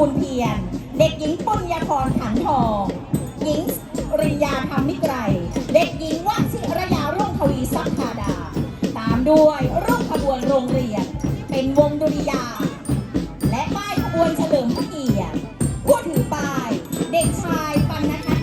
ปูนเพียรเด็กหญิงปุญญาพรขันทอง หญิงริยาธรรมมิตรไกร เด็กหญิงวชิรยารุ่งทวีสักธาดา ตามด้วยรูปขบวนโรงเรียน เป็นวงดุริยา และป้ายขบวนเฉลิมพระเกียรติผู้ถือป้าย เด็กชายปันนะคะ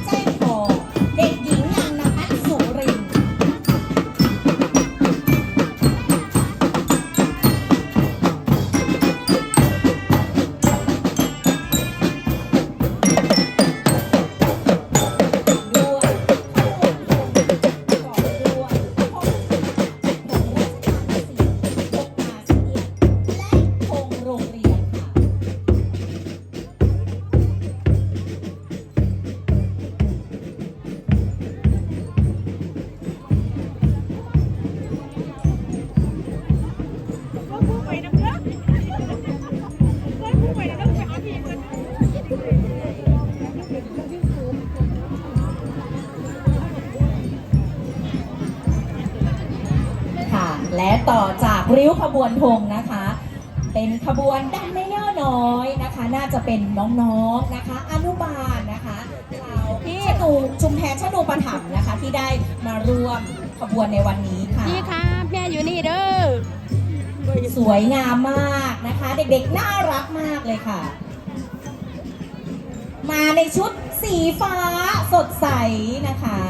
และต่อจากริ้วขบวนธงนะคะ เป็นขบวนดันไม่ย่อน้อยนะคะ น่าจะเป็นน้องๆนะคะ อนุบาลนะคะเราที่ชนูชุมแพชนูปถัมภ์นะคะ ที่ได้มาร่วมขบวนในวันนี้ค่ะนี่ครับแม่อยู่นี่เด้อสวยงามมากนะคะ เด็กๆน่ารักมากเลยค่ะ มาในชุดสีฟ้าสดใสนะคะ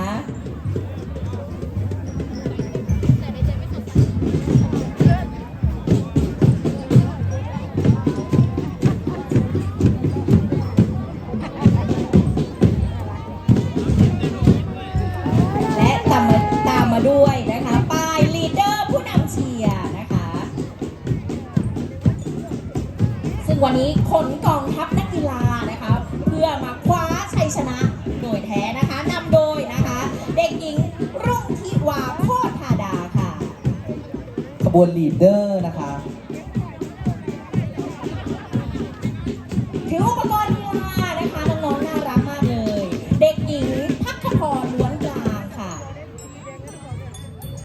และตามมาตามมาด้วยนะคะ ป้ายลีดเดอร์ผู้นำเชียร์นะคะ ซึ่งวันนี้ขนกองทัพนักกีฬานะคะ เพื่อมาคว้าชัยชนะโดยแท้นะคะนำโดยนะคะ เด็กหญิงรุ่งทิวาโคตรธาดาค่ะ ขบวนลีดเดอร์นะคะ ถืออุปกรณ์มานะคะน้องๆน่ารักมากเลย เด็กหญิงพักขพร